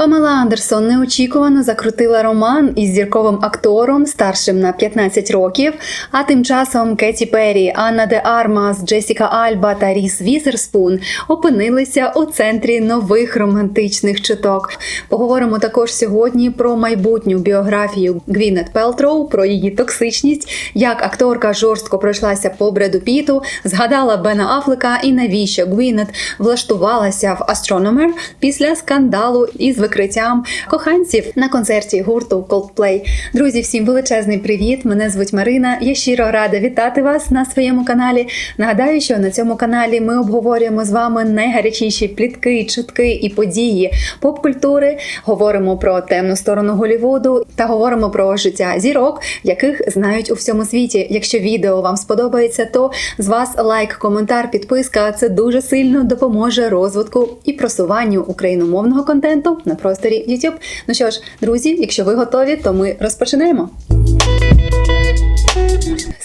Памела Андерсон неочікувано закрутила роман із зірковим актором, старшим на 15 років. А тим часом Кеті Перрі, Анна де Армас, Джесіка Альба та Ріс Візерспун опинилися у центрі нових романтичних чуток. Поговоримо також сьогодні про майбутню біографію Гвінет Пелтроу, про її токсичність, як акторка жорстко пройшлася по Бреду Піту, згадала Бена Афлека і навіщо Гвінет влаштувалася в Astronomer після скандалу із викриттям коханців на концерті гурту Coldplay. Друзі, всім величезний привіт! Мене звуть Марина. Я щиро рада вітати вас на своєму каналі. Нагадаю, що на цьому каналі ми обговорюємо з вами найгарячіші плітки, чутки і події поп-культури. Говоримо про темну сторону Голівуду та говоримо про життя зірок, яких знають у всьому світі. Якщо відео вам сподобається, то з вас лайк, коментар, підписка. Це дуже сильно допоможе розвитку і просуванню україномовного контенту на просторі YouTube. Ну що ж, друзі, якщо ви готові, то ми розпочинаємо.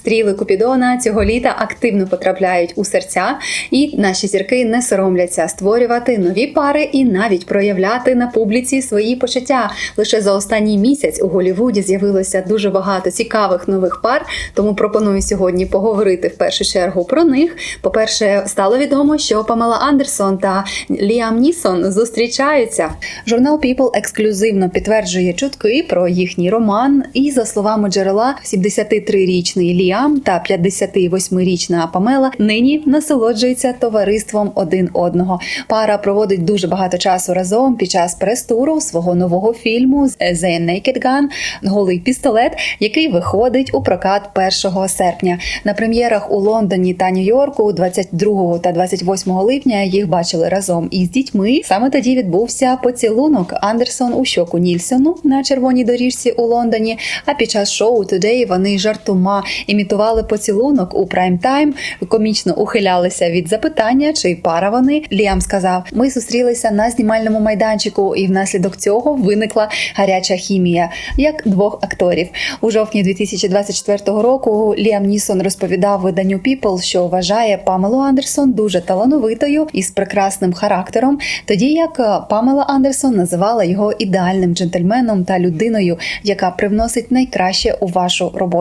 Стріли Купідона цього літа активно потрапляють у серця, і наші зірки не соромляться створювати нові пари і навіть проявляти на публіці свої почуття. Лише за останній місяць у Голівуді з'явилося дуже багато цікавих нових пар. Тому пропоную сьогодні поговорити в першу чергу про них. По-перше, стало відомо, що Памела Андерсон та Ліам Нісон зустрічаються. Журнал People ексклюзивно підтверджує чутки про їхній роман. І за словами джерела, 73-річний Ліам та 58-річна Памела нині насолоджуються товариством один одного. Пара проводить дуже багато часу разом під час прес-туру свого нового фільму The Naked Gun Голий пістолет, який виходить у прокат 1 серпня. На прем'єрах у Лондоні та Нью-Йорку 22 та 28 липня їх бачили разом із дітьми. Саме тоді відбувся поцілунок Андерсон у щоку Нільсону на червоній доріжці у Лондоні. А під час шоу Today вони жартома імітували поцілунок у прайм-тайм, комічно ухилялися від запитання, чи пара вони. Ліам сказав: Ми зустрілися на знімальному майданчику, і внаслідок цього виникла гаряча хімія як двох акторів. У жовтні 2024 року Ліам Нісон розповідав виданню People, що вважає Памелу Андерсон дуже талановитою і з прекрасним характером, тоді як е, Памела Андерсон називала його ідеальним джентльменом та людиною, яка привносить найкраще у вашу роботу.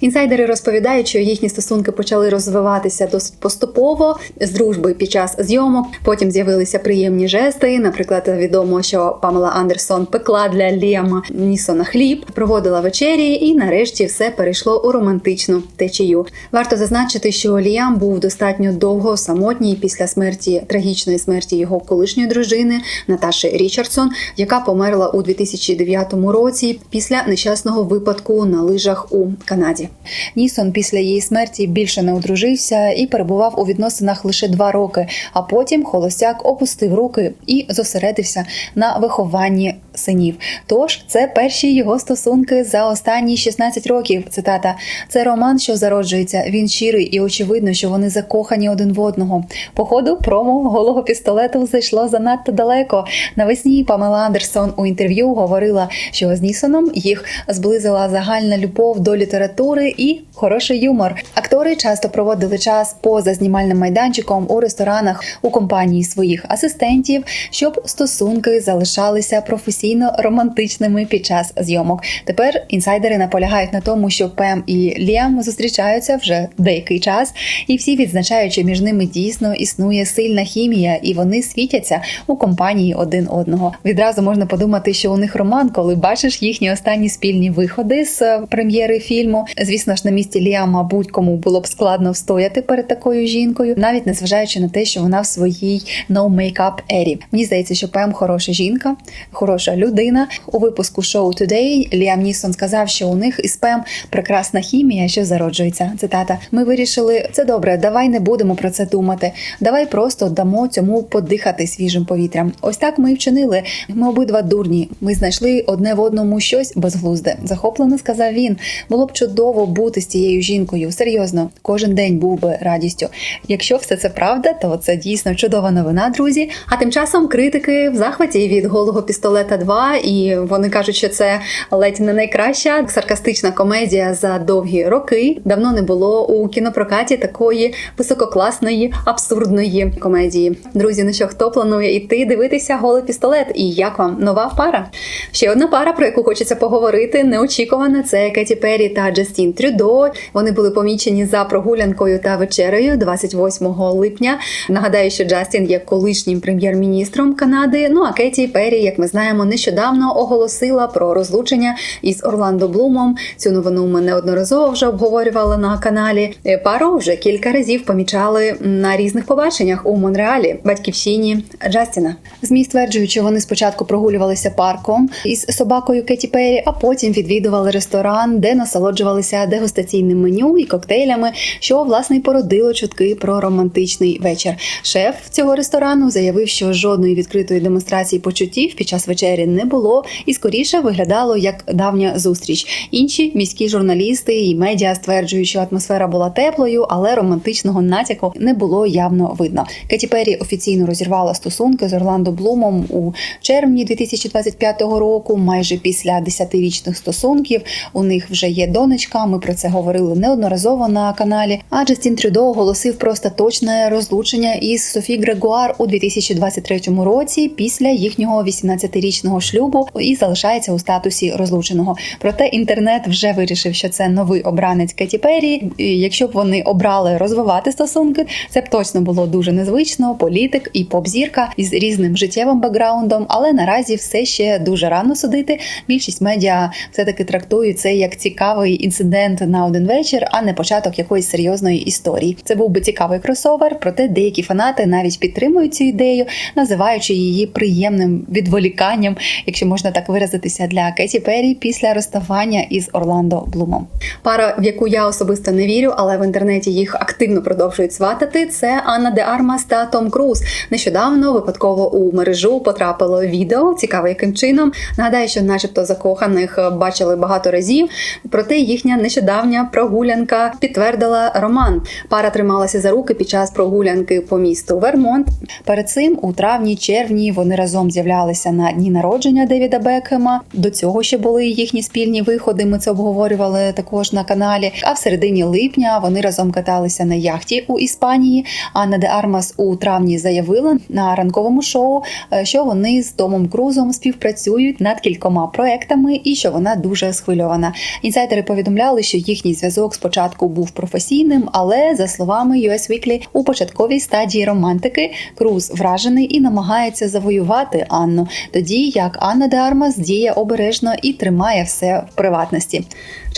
Інсайдери розповідають, що їхні стосунки почали розвиватися досить поступово з дружби під час зйомок. Потім з'явилися приємні жести. Наприклад, відомо, що Памела Андерсон пекла для Ліама Нісона хліб, проводила вечері, і нарешті все перейшло у романтичну течію. Варто зазначити, що Ліам був достатньо довго самотній після смерті трагічної смерті його колишньої дружини Наташі Річардсон, яка померла у 2009 році після нещасного випадку на лижах у Канаді. Нісон після її смерті більше не одружився і перебував у відносинах лише два роки. А потім холостяк опустив руки і зосередився на вихованні синів. Тож це перші його стосунки за останні 16 років. Цитата: це роман, що зароджується. Він щирий і очевидно, що вони закохані один в одного. Походу, промо голого пістолету зайшло занадто далеко. Навесні Памела Андерсон у інтерв'ю говорила, що з Нісоном їх зблизила загальна любов до літератури і хороший юмор. Актори часто проводили час поза знімальним майданчиком у ресторанах у компанії своїх асистентів, щоб стосунки залишалися професійно романтичними під час зйомок. Тепер інсайдери наполягають на тому, що Пем і Ліам зустрічаються вже деякий час, і всі відзначають, що між ними дійсно існує сильна хімія, і вони світяться у компанії один одного. Відразу можна подумати, що у них роман, коли бачиш їхні останні спільні виходи з е, прем'єри фільму. Звісно ж, на місці Ліама будь-кому було б складно встояти перед такою жінкою, навіть незважаючи на те, що вона в своїй no makeup ері. Мені здається, що Пем хороша жінка, хороша людина. У випуску шоу Today Ліам Нісон сказав, що у них із Пем прекрасна хімія, що зароджується. Цитата: Ми вирішили це добре. Давай не будемо про це думати. Давай просто дамо цьому подихати свіжим повітрям. Ось так ми і вчинили. Ми обидва дурні. Ми знайшли одне в одному щось безглузде. Захоплено сказав він. Було б чудово бути з цією жінкою. Серйозно, кожен день був би радістю. Якщо все це правда, то це дійсно чудова новина, друзі. А тим часом критики в захваті від голого пістолета 2, і вони кажуть, що це ледь не найкраща саркастична комедія за довгі роки. Давно не було у кінопрокаті такої висококласної абсурдної комедії. Друзі, ну що хто планує іти дивитися голий пістолет? І як вам нова пара? Ще одна пара, про яку хочеться поговорити, неочікувана. Це Кеті Перрі та Джастін Трюдо. Вони були помічені за прогулянкою та вечерею 28 липня. Нагадаю, що Джастін є колишнім прем'єр-міністром Канади. Ну а Кеті Перрі, як ми знаємо, нещодавно оголосила про розлучення із Орландо Блумом. Цю новину ми неодноразово вже обговорювали на каналі. Пару вже кілька разів помічали на різних побаченнях у Монреалі, батьківщині Джастіна. Змі стверджують, що вони спочатку прогулювалися парком із собакою Кеті Перрі, а потім відвідували ресторан, де насолоджувалися дегустаційним меню і коктейлями, що власне й породило чутки про романтичний вечір. Шеф цього ресторану заявив, що жодної відкритої демонстрації почуттів під час вечері не було, і скоріше виглядало як давня зустріч. Інші міські журналісти і медіа стверджують, що атмосфера була теплою, але романтичного натяку не було явно видно. Кеті Перрі офіційно розірвала стосунки з Орландо Блумом у червні 2025 року. Майже після 10-річних стосунків у них вже є донечка. Ми про це говорили неодноразово на каналі. А Джастін Трюдо оголосив про остаточне розлучення із Софі Грегуар у 2023 році після їхнього 18-річного шлюбу і залишається у статусі розлученого. Проте інтернет вже вирішив, що це новий обранець Кеті Перрі. І Якщо б вони обрали розвивати стосунки, це б точно було дуже незвично. Політик і поп-зірка із різним життєвим бекграундом, але наразі все ще дуже рано судити. Більшість медіа все таки трактують це як цікавий інцидент на один вечір, а не початок якоїсь серйозної історії. Це був би цікавий кросовер, проте деякі фанати навіть підтримують цю ідею, називаючи її приємним відволіканням, якщо можна так виразитися, для Кеті Перрі після розставання із Орландо Блумом. Пара, в яку я особисто не вірю, але в інтернеті їх активно продовжують сватати. Це Анна де Армас та Том Круз. Нещодавно випадково у мережу потрапило відео. Цікаво, яким чином. Нагадаю, що, начебто, закоханих бачили багато разів. Проте їхня нещодавня прогулянка підтвердила роман. Пара трималася за руки під час прогулянки по місту Вермонт. Перед цим у травні-червні вони разом з'являлися на дні народження Девіда Бекхема. До цього ще були їхні спільні виходи. Ми це обговорювали також на каналі. А в середині липня вони разом каталися на яхті у Іспанії. Анна де Армас у травні заявила на ранковому шоу, е, що вони з Томом Крузом співпрацюють над кількома проектами і що вона дуже схвильована. Інсайдери повідомляли, що їхній зв'язок спочатку був професійним, але за словами US Weekly, у початковій стадії романтики Круз вражений і намагається завоювати Анну, тоді як Анна де Армас діє обережно і тримає все в приватності.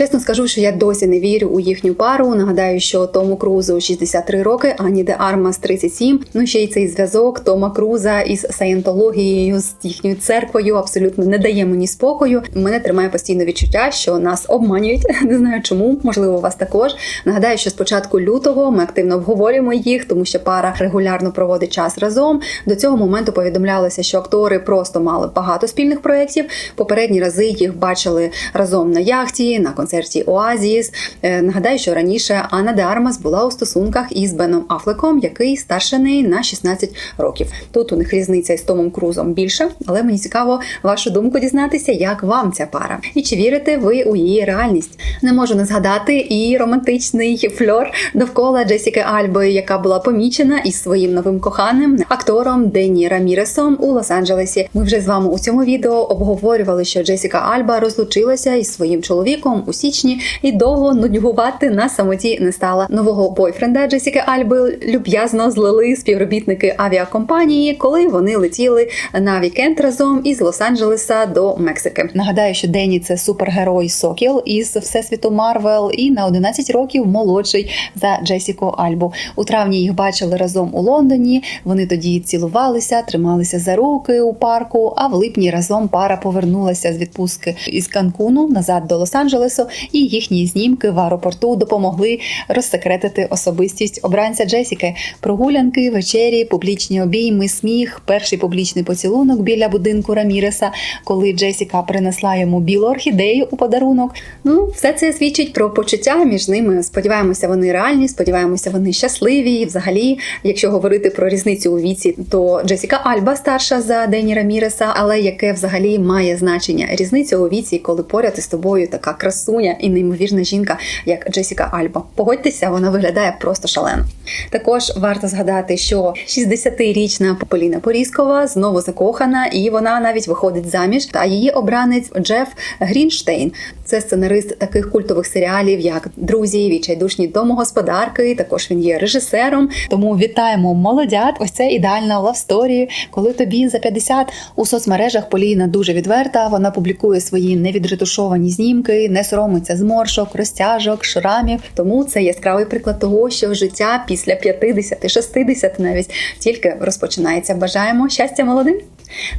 Чесно скажу, що я досі не вірю у їхню пару. Нагадаю, що Тому Крузу 63 роки, Ані де Армас 37. Ну ще й цей зв'язок Тома Круза із саєнтологією, з їхньою церквою абсолютно не дає мені спокою. Мене тримає постійне відчуття, що нас обманюють. Не знаю чому, можливо, вас також. Нагадаю, що з початку лютого ми активно обговорюємо їх, тому що пара регулярно проводить час разом. До цього моменту повідомлялося, що актори просто мали багато спільних проєктів. Попередні рази їх бачили разом на яхті, на концерті Оазіс. Е, Нагадаю, що раніше Анна де Армас була у стосунках із Беном Афлеком, який старше неї на 16 років. Тут у них різниця із Томом Крузом більше, але мені цікаво вашу думку дізнатися, як вам ця пара, і чи вірите ви у її реальність. Не можу не згадати і романтичний фльор довкола Джесіки Альби, яка була помічена із своїм новим коханим актором Дені Раміресом у Лос-Анджелесі. Ми вже з вами у цьому відео обговорювали, що Джесіка Альба розлучилася із своїм чоловіком у січні і довго нудьгувати на самоті не стала. Нового бойфренда Джесіки Альби люб'язно злили співробітники авіакомпанії, коли вони летіли на вікенд разом із Лос-Анджелеса до Мексики. Нагадаю, що Дені це супергерой Сокіл із всесвіту Марвел і на 11 років молодший за Джесіку Альбу. У травні їх бачили разом у Лондоні. Вони тоді цілувалися, трималися за руки у парку. А в липні разом пара повернулася з відпустки із Канкуну назад до Лос-Анджелесу. Лос-Анджелесу, і їхні знімки в аеропорту допомогли розсекретити особистість обранця Джесіки. Прогулянки, вечері, публічні обійми, сміх, перший публічний поцілунок біля будинку Раміреса, коли Джесіка принесла йому білу орхідею у подарунок. Ну, все це свідчить про почуття між ними. Сподіваємося, вони реальні. Сподіваємося, вони щасливі. І взагалі, якщо говорити про різницю у віці, то Джесіка Альба старша за Дені Раміреса, але яке взагалі має значення різниця у віці, коли поряд із тобою така красуня і неймовірна жінка, як Джесіка Альба. Погодьтеся, вона виглядає просто шалено. Також варто згадати, що 60-річна Поліна Порізкова знову закохана, і вона навіть виходить заміж. А її обранець Джеф Грінштейн. Це сценарист таких культових серіалів, як Друзі, відчайдушні домогосподарки. Також він є режисером. Тому вітаємо молодят. Ось це ідеальна лавсторі, коли тобі за 50 у соцмережах Поліна дуже відверта. Вона публікує свої невідретушовані знімки, не соромиться зморшок, розтяжок, шрамів. Тому це яскравий приклад того, що життя після 50, 60 навіть тільки розпочинається. Бажаємо щастя молодим.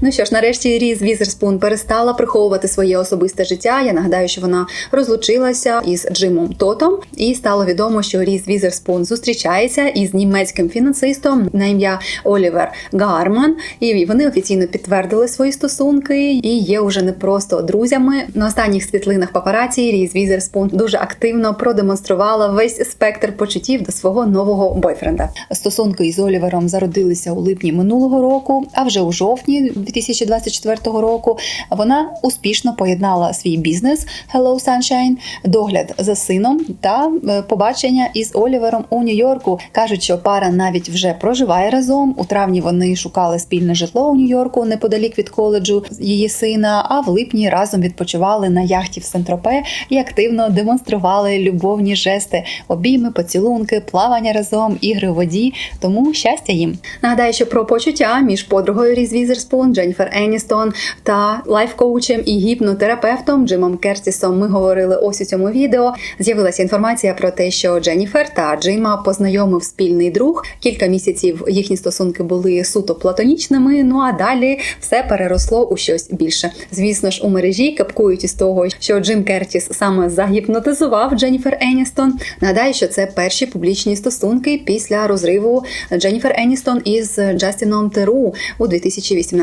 Ну що ж, нарешті Різ Візерспун перестала приховувати своє особисте життя. Я нагадаю, що вона розлучилася із Джимом Тотом, і стало відомо, що Різ Візерспун зустрічається із німецьким фінансистом на ім'я Олівер Гарман. І вони офіційно підтвердили свої стосунки і є уже не просто друзями. На останніх світлинах папараці Різ Візерспун дуже активно продемонструвала весь спектр почуттів до свого нового бойфренда. Стосунки із Олівером зародилися у липні минулого року, а вже у жовтні 2024 року вона успішно поєднала свій бізнес Hello Sunshine, догляд за сином та е, побачення із Олівером у Нью-Йорку. кажуть, що пара навіть вже проживає разом. У травні вони шукали спільне житло у Нью-Йорку неподалік від коледжу її сина. А в липні разом відпочивали на яхті в Сентропе і активно демонстрували любовні жести, обійми, поцілунки, плавання разом, ігри в воді. Тому щастя їм. Нагадаю, що про почуття між подругою Різ Візерспун, Дженніфер Еністон та лайф-коучем і гіпнотерапевтом Джимом Кертісом ми говорили ось у цьому відео. З'явилася інформація про те, що Дженніфер та Джима познайомив спільний друг. Кілька місяців їхні стосунки були суто платонічними. Ну а далі все переросло у щось більше. Звісно ж, у мережі капкують із того, що Джим Кертіс саме загіпнотизував Дженніфер Еністон. Нагадаю, що це перші публічні стосунки після розриву Дженніфер Еністон із Джастіном Теру у 2018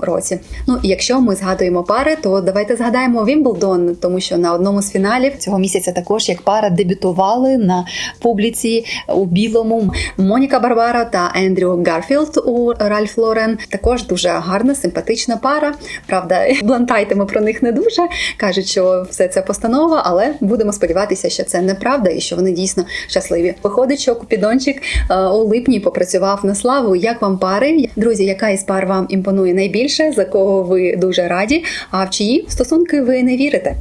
році. Ну і якщо ми згадуємо пари, то давайте згадаємо Вімблдон, тому що на одному з фіналів цього місяця також як пара дебютували на публіці у білому Моніка Барбара та Ендрю Гарфілд у Ральф Лорен. Також дуже гарна, симпатична пара. Правда, блантайте ми про них не дуже кажуть, що все це постанова, але будемо сподіватися, що це неправда і що вони дійсно щасливі. Виходить, що Купідончик е, у липні попрацював на славу. Як вам пари? Друзі, яка із пар вам імпонує найбільше, за кого ви дуже раді? А в чиї стосунки ви не вірите?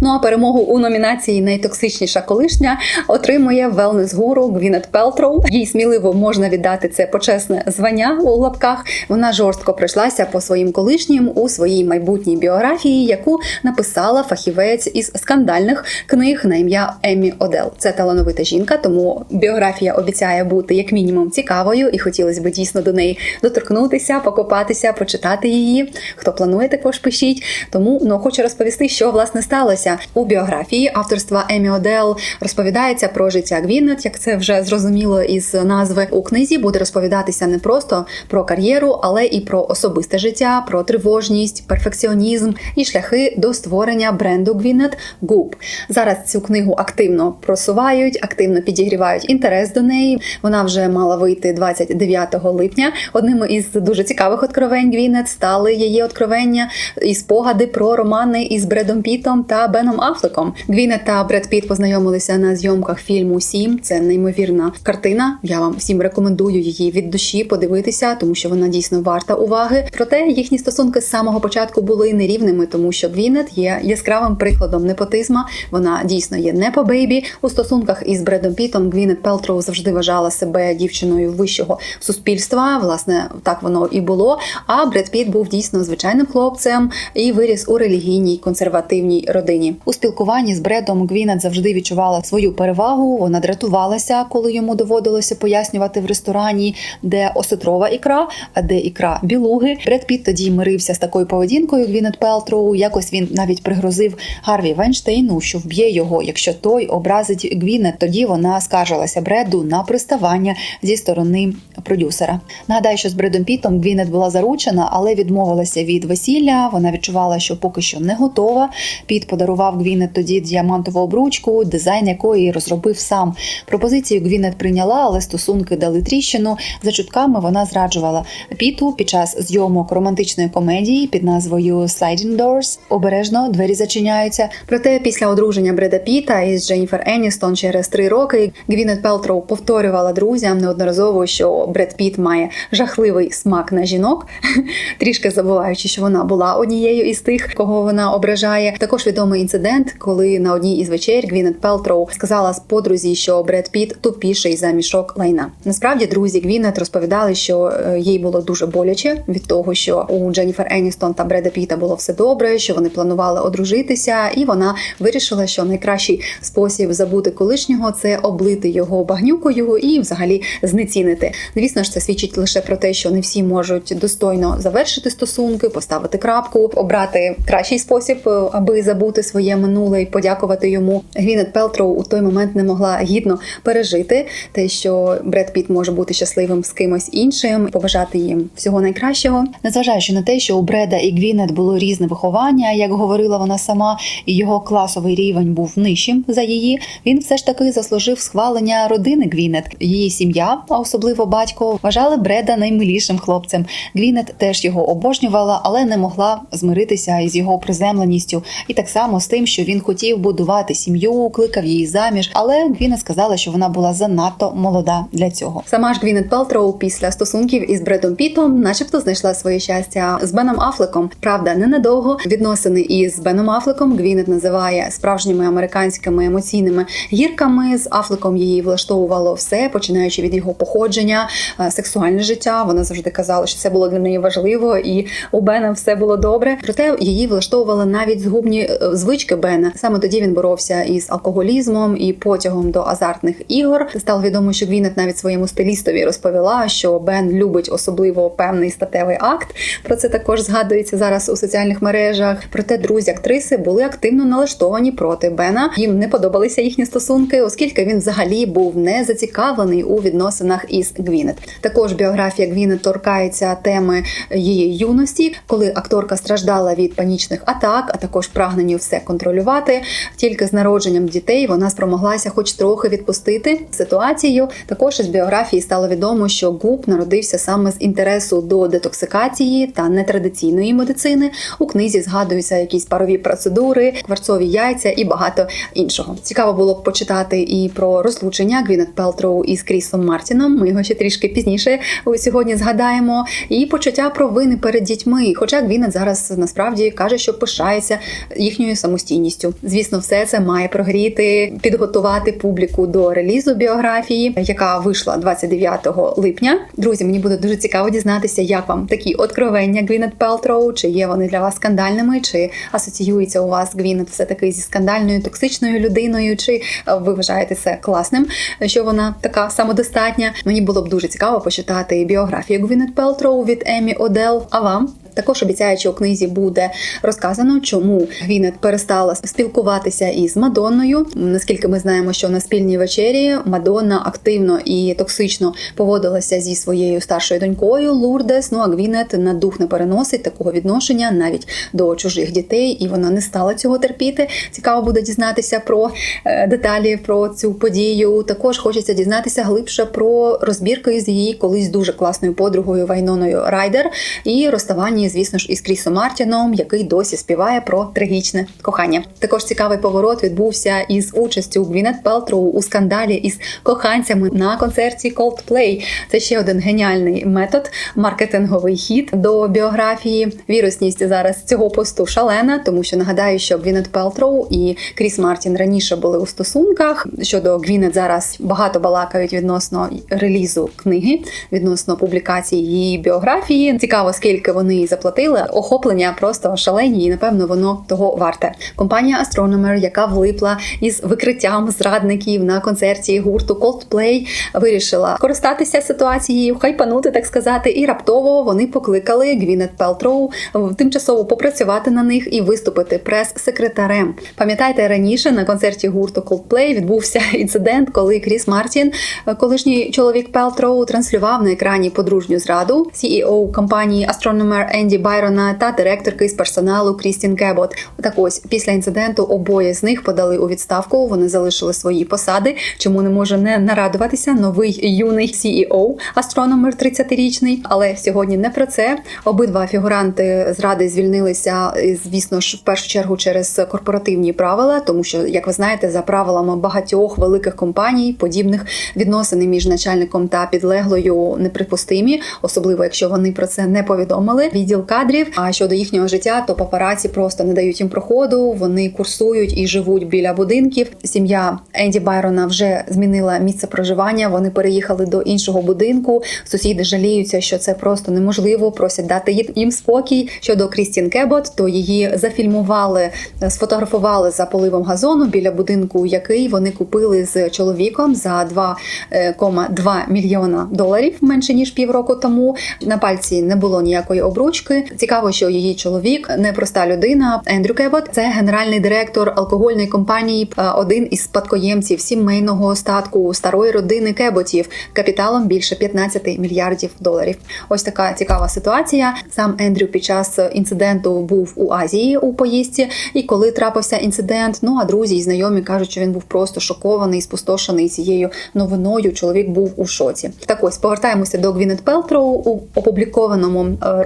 Ну а перемогу у номінації Найтоксичніша колишня отримує велнес-гуру Гвінет Пелтроу. Їй сміливо можна віддати це почесне звання у лапках. Вона жорстко пройшлася по своїм колишнім у своїй майбутній біографії, яку написала фахівець із скандальних книг на ім'я Еммі Одел. Це талановита жінка, тому біографія обіцяє бути як мінімум цікавою, і хотілося б дійсно до неї доторкнутися, покопатися, почитати її. Хто планує, також пишіть. Тому ну хочу розповісти, що власне сталося у біографії авторства Емі Одел. Розповідається про життя Гвінет, як це вже зрозуміло із назви у книзі. Буде розповідатися не просто про кар'єру, але і про особисте життя, про тривожність, перфекціонізм і шляхи до створення бренду Гвінет Гуп. Зараз цю книгу активно просувають, активно підігрівають інтерес до неї. Вона вже мала вийти 29 липня. Одним із дуже цікавих откровень Гвінет стали її откровення і спогади про романи із Бредом Пітом та Беном Афлеком. Гвінет та Бред Піт познайомилися на зйомках фільму Сім. Це неймовірна картина. Я вам всім рекомендую її від душі подивитися, тому що вона дійсно варта уваги. Проте їхні стосунки з самого початку були нерівними, тому що Гвінет є яскравим прикладом непотизма. Вона дійсно є не по бейбі. У стосунках із Бредом Пітом Гвінет Пелтроу завжди вважала себе дівчиною вищого суспільства. Власне, так воно і було. А Бред Піт був дійсно звичайним хлопцем і виріс у релігійній консервативній їхній родині. У спілкуванні з Бредом Гвінет завжди відчувала свою перевагу. Вона дратувалася, коли йому доводилося пояснювати в ресторані, де осетрова ікра, а де ікра білуги. Бред Піт тоді мирився з такою поведінкою Гвінет Пелтроу. Якось він навіть пригрозив Гарві Вайнштейну, що вб'є його, якщо той образить Гвінет. Тоді вона скаржилася Бреду на приставання зі сторони продюсера. Нагадаю, що з Бредом Пітом Гвінет була заручена, але відмовилася від весілля. Вона відчувала, що поки що не готова. Піт подарував Гвінет тоді діамантову обручку, дизайн якої розробив сам. Пропозицію Гвінет прийняла, але стосунки дали тріщину. За чутками вона зраджувала Піту під час зйомок романтичної комедії під назвою Sliding Doors. Обережно двері зачиняються. Проте після одруження Бреда Піта із Дженніфер Еністон через три роки Гвінет Пелтроу повторювала друзям неодноразово, що Бред Піт має жахливий смак на жінок, трішки забуваючи, що вона була однією із тих, кого вона ображає. Також відомий інцидент, коли на одній із вечер Гвінет Пелтроу сказала з подрузі, що Бред Піт тупіший за мішок лайна. Насправді друзі Гвінет розповідали, що е, їй було дуже боляче від того, що у Дженніфер Еністон та Бреда Піта було все добре, що вони планували одружитися, і вона вирішила, що найкращий спосіб забути колишнього це облити його багнюкою і, взагалі, знецінити. Звісно ж, це свідчить лише про те, що не всі можуть достойно завершити стосунки, поставити крапку, обрати кращий спосіб, е, аби забути своє минуле і подякувати йому. Гвінет Пелтроу у той момент не могла гідно пережити те, що Бред Піт може бути щасливим з кимось іншим, побажати їм всього найкращого, незважаючи на те, що у Бреда і Гвінет було різне виховання, як говорила вона сама, і його класовий рівень був нижчим за її. Він все ж таки заслужив схвалення родини Гвінет. Її сім'я, а особливо батько, вважали Бреда наймилішим хлопцем. Гвінет теж його обожнювала, але не могла змиритися із його приземленістю, і так само з тим, що він хотів будувати сім'ю, кликав її заміж. Але Гвінет сказала, що вона була занадто молода для цього. Сама ж Гвінет Пелтроу після стосунків із Бредом Пітом, начебто, знайшла своє щастя з Беном Афлеком. Правда, ненадовго відносини із Беном Афлеком Гвінет називає справжніми американськими емоційними гірками. З Афлеком її влаштовувало все, починаючи від його походження, е, сексуальне життя. Вона завжди казала, що це було для неї важливо, і у Бена все було добре. Проте її влаштовували навіть згубні е, звички Бена. Саме тоді він боровся із алкоголізмом і потягом до азартних ігор. Стало відомо, що Гвінет навіть своєму стилістові розповіла, що Бен любить особливо певний статевий акт. Про це також згадується зараз у соціальних мережах. Проте друзі актриси були активно налаштовані проти Бена. Їм не подобалися їхні стосунки, оскільки він взагалі був не зацікавлений у відносинах із Гвінет. Також біографія Гвінет торкається теми її юності, коли акторка страждала від панічних атак, а також прагненню все контролювати. Тільки з народженням дітей вона спромоглася, хоч трохи відпустити ситуацію. Також із біографії стало відомо, що Губ народився саме з інтересу до детоксикації та нетрадиційної медицини. У книзі згадуються якісь парові процедури, кварцові яйця і багато іншого. Цікаво було б почитати і про розлучення Гвінет Пелтроу із Крісом Мартіном. Ми його ще трішки пізніше сьогодні згадаємо. І почуття провини перед дітьми. Хоча Гвінет зараз насправді каже, що пишається їхньою самостійністю. Звісно, все це має прогріти, підготувати публіку до релізу біографії, яка вийшла 29 липня. Друзі, мені буде дуже цікаво дізнатися, як вам такі откровення Гвінет Пелтроу, чи є вони для вас скандальними, чи асоціюється у вас Гвінет все таки зі скандальною токсичною людиною, чи ви вважаєте це класним, що вона така самодостатня. Мені було б дуже цікаво почитати біографію Гвінет Пелтроу від Емі Одел. А вам? Також обіцяючи у книзі буде розказано, чому Гвінет перестала спілкуватися із Мадонною. Наскільки ми знаємо, що на спільній вечері Мадонна активно і токсично поводилася зі своєю старшою донькою Лурдес. Ну а Гвінет на дух не переносить такого відношення навіть до чужих дітей, і вона не стала цього терпіти. Цікаво буде дізнатися про е, деталі про цю подію. Також хочеться дізнатися глибше про розбірки з її колись дуже класною подругою Вайноною Райдер і розставання звісно ж, із Крісом Мартіном, який досі співає про трагічне кохання. Також цікавий поворот відбувся із участю Гвінет Пелтроу у скандалі із коханцями на концерті Coldplay. Це ще один геніальний метод, маркетинговий хід до біографії. Вірусність зараз цього посту шалена, тому що нагадаю, що Гвінет Пелтроу і Кріс Мартін раніше були у стосунках. Щодо Гвінет зараз багато балакають відносно релізу книги, відносно публікації її біографії. Цікаво, скільки вони за заплатили. Охоплення просто шалені, і напевно воно того варте. Компанія Astronomer, яка влипла із викриттям зрадників на концерті гурту Coldplay, вирішила користатися ситуацією, хайпанути, так сказати, і раптово вони покликали Гвінет Пелтроу тимчасово попрацювати на них і виступити прес-секретарем. Пам'ятаєте, раніше на концерті гурту Coldplay відбувся інцидент, коли Кріс Мартін, колишній чоловік Пелтроу, транслював на екрані подружню зраду CEO компанії Astronomer Енді Байрона та директорки з персоналу Крістін Кебот. Так ось після інциденту обоє з них подали у відставку. Вони залишили свої посади. Чому не може не нарадуватися новий юний CEO Astronomer 30-річний. Але сьогодні не про це. Обидва фігуранти зради звільнилися, звісно ж, в першу чергу через корпоративні правила, тому що, як ви знаєте, за правилами багатьох великих компаній подібних відносини між начальником та підлеглою неприпустимі, особливо якщо вони про це не повідомили. Відділ кадрів. А щодо їхнього життя, то папараці просто не дають їм проходу. Вони курсують і живуть біля будинків. Сім'я Енді Байрона вже змінила місце проживання. Вони переїхали до іншого будинку. Сусіди жаліються, що це просто неможливо. Просять дати їм- спокій. Щодо Крістін Кебот, то її зафільмували, е, сфотографували за поливом газону біля будинку, який вони купили з чоловіком за 2,2 мільйона доларів менше ніж півроку тому. На пальці не було ніякої обручки. Цікаво, що її чоловік непроста людина. Ендрю Кебот це генеральний директор алкогольної компанії, е, один із спадкоємців сімейного статку старої родини Кеботів капіталом більше 15 мільярдів доларів. Ось така цікава ситуація. Сам Ендрю під час інциденту був у Азії у поїздці, і коли трапився інцидент, ну а друзі і знайомі кажуть, що він був просто шокований, спустошений цією новиною. Чоловік був у шоці. Так ось повертаємося до Гвінет Пелтроу у опублікованому е,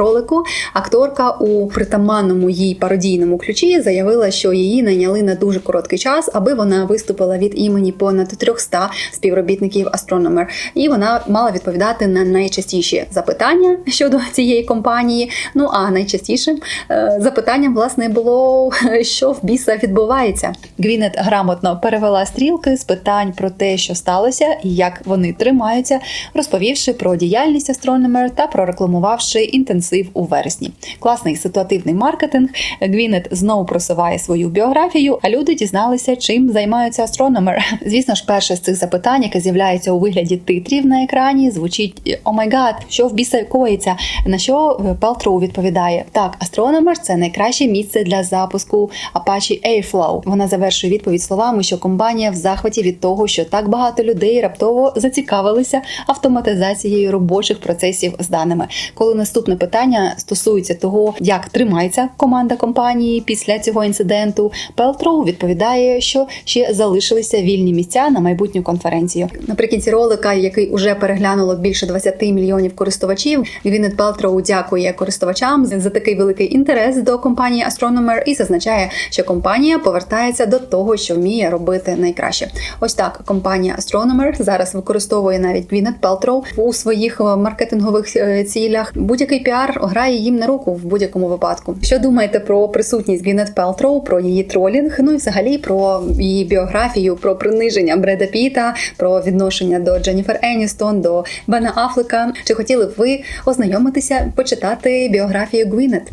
Акторка у притаманному їй пародійному ключі заявила, що її найняли на дуже короткий час, аби вона виступила від імені понад 300 співробітників Astronomer. І вона мала відповідати на найчастіші запитання щодо цієї компанії. Ну а найчастішим е, запитанням власне було, що в біса відбувається. Гвінет грамотно перевела стрілки з питань про те, що сталося і як вони тримаються, розповівши про діяльність Astronomer та прорекламувавши інтенсив у вересні. Класний ситуативний маркетинг. Гвінет знову просуває свою біографію, а люди дізналися, чим займаються Astronomer. Звісно ж, перше з цих запитань, яке з'являється у вигляді титрів на екрані, звучить «О що в біса коїться?» На що Пелтроу відповідає: Так, Astronomer – це найкраще місце для запуску Apache Airflow. Вона завершує відповідь словами, що компанія в захваті від того, що так багато людей раптово зацікавилися автоматизацією робочих процесів з даними. Коли наступне питання стосується того, як тримається команда компанії після цього інциденту, Пелтроу відповідає, що ще залишилися вільні місця на майбутню конференцію. Наприкінці ролика, який уже переглянуло більше 20 мільйонів користувачів, Гвінет Пелтроу дякує користувачам за такий великий інтерес до компанії Astronomer і зазначає, що компанія повертається до того, що вміє робити найкраще. Ось так компанія Astronomer зараз використовує навіть Гвінет Пелтроу у своїх маркетингових е, цілях. Будь-який піар грає їм на руку в будь-якому випадку. Що думаєте про присутність Гвінет Пелтроу, про її тролінг? Ну і взагалі про її біографію, про приниження Бреда Піта, про відношення до Дженніфер Еністон, до Бена Афлека? Чи хотіли б ви ознайомитися, почитати біографію Гвінет?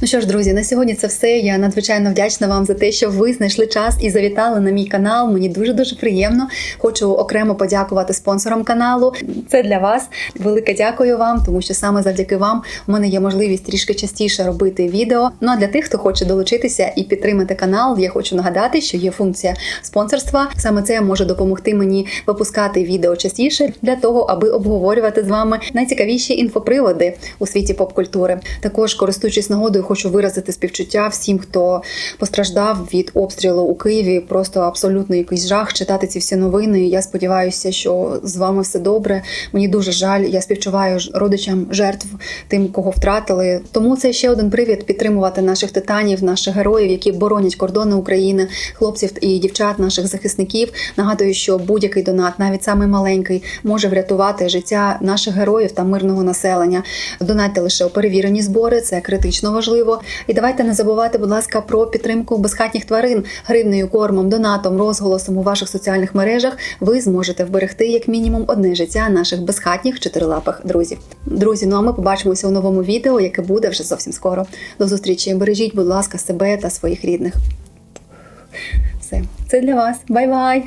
Ну що ж, друзі, на сьогодні це все. Я надзвичайно вдячна вам за те, що ви знайшли час і завітали на мій канал. Мені дуже дуже приємно. Хочу окремо подякувати спонсорам каналу. Це для вас. Велике дякую вам, тому що саме завдяки вам у мене є можливість трішки частіше робити відео. Ну а для тих, хто хоче долучитися і підтримати канал, я хочу нагадати, що є функція спонсорства. Саме це може допомогти мені випускати відео частіше для того, аби обговорювати з вами найцікавіші інфоприводи у світі поп-культури. Також користуючись нагодою, хочу виразити співчуття всім, хто постраждав від обстрілу у Києві. Просто абсолютно якийсь жах читати ці всі новини. Я сподіваюся, що з вами все добре. Мені дуже жаль. Я співчуваю родичам жертв, тим, кого втратили. Тому це ще один привід підтримувати наших титанів, наших героїв, які боронять кордони України, хлопців і дівчат, наших захисників. Нагадую, що будь-який донат, навіть самий маленький, може врятувати життя наших героїв та мирного населення. Донатьте лише у перевірені збори це критично важливо. І давайте не забувати, будь ласка, про підтримку безхатніх тварин гривнею, кормом, донатом, розголосом у ваших соціальних мережах. Ви зможете вберегти як мінімум одне життя наших безхатніх чотирилапих друзів. Друзі, ну а ми побачимося у новому відео, яке буде вже зовсім скоро. До зустрічі. Бережіть, будь ласка, себе та своїх рідних. Все, це для вас. Бай-бай!